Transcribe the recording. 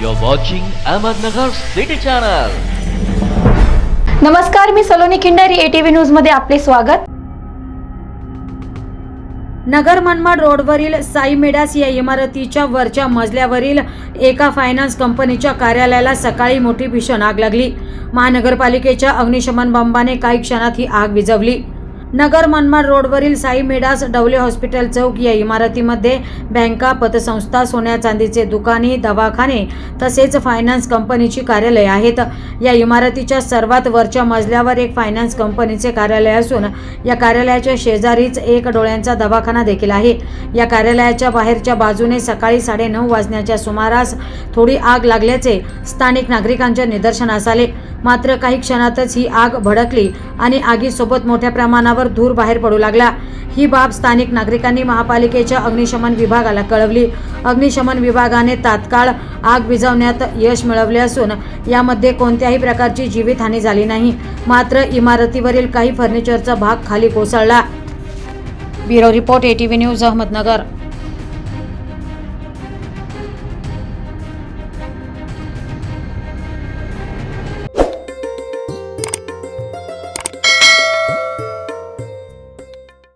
You're watching Ahmednagar City Channel. नमस्कार मी Saloni Khindari ATV न्यूजमध्ये आपले स्वागत. नगर मनमाड रोडवरील साई मेडास या इमारतीच्या वरच्या मजल्यावरील एका फायनान्स कंपनीच्या कार्यालयाला सकाळी मोठी भीषण आग लागली. महानगरपालिकेच्या अग्निशमन बंबाने काही क्षणात ही आग विझवली. नगर मनमाड रोडवरील साई मेडास डवले हॉस्पिटल चौक या इमारतीमध्ये बँका पतसंस्था सोन्या चांदीचे दुकाने दवाखाने तसेच फायनान्स कंपनीची कार्यालय आहेत. या इमारतीच्या सर्वात वरच्या मजल्यावर एक फायनान्स कंपनीचे कार्यालय असून या कार्यालयाच्या शेजारीच एक डोळ्यांचा दवाखाना देखील आहे. या कार्यालयाच्या बाहेरच्या बाजूने सकाळी साडेनऊ वाजण्याच्या सुमारास थोडी आग लागल्याचे स्थानिक नागरिकांच्या निदर्शनास आले. मात्र काही क्षणातच ही आग भडकली आणि आगीसोबत मोठ्या प्रमाणावर धूर बाहेर पडू लागला. ही बाब स्थानिक नागरिकांनी महापालिकेच्या अग्निशमन विभागाला कळवली. अग्निशमन विभागाने तात्काळ आग विझवण्यात यश मिळवले असून यामध्ये कोणत्याही प्रकारची जीवितहानी झाली नाही. मात्र इमारतीवरील काही फर्निचरचा भाग खाली कोसळला. Bureau report ATV news Ahmednagar.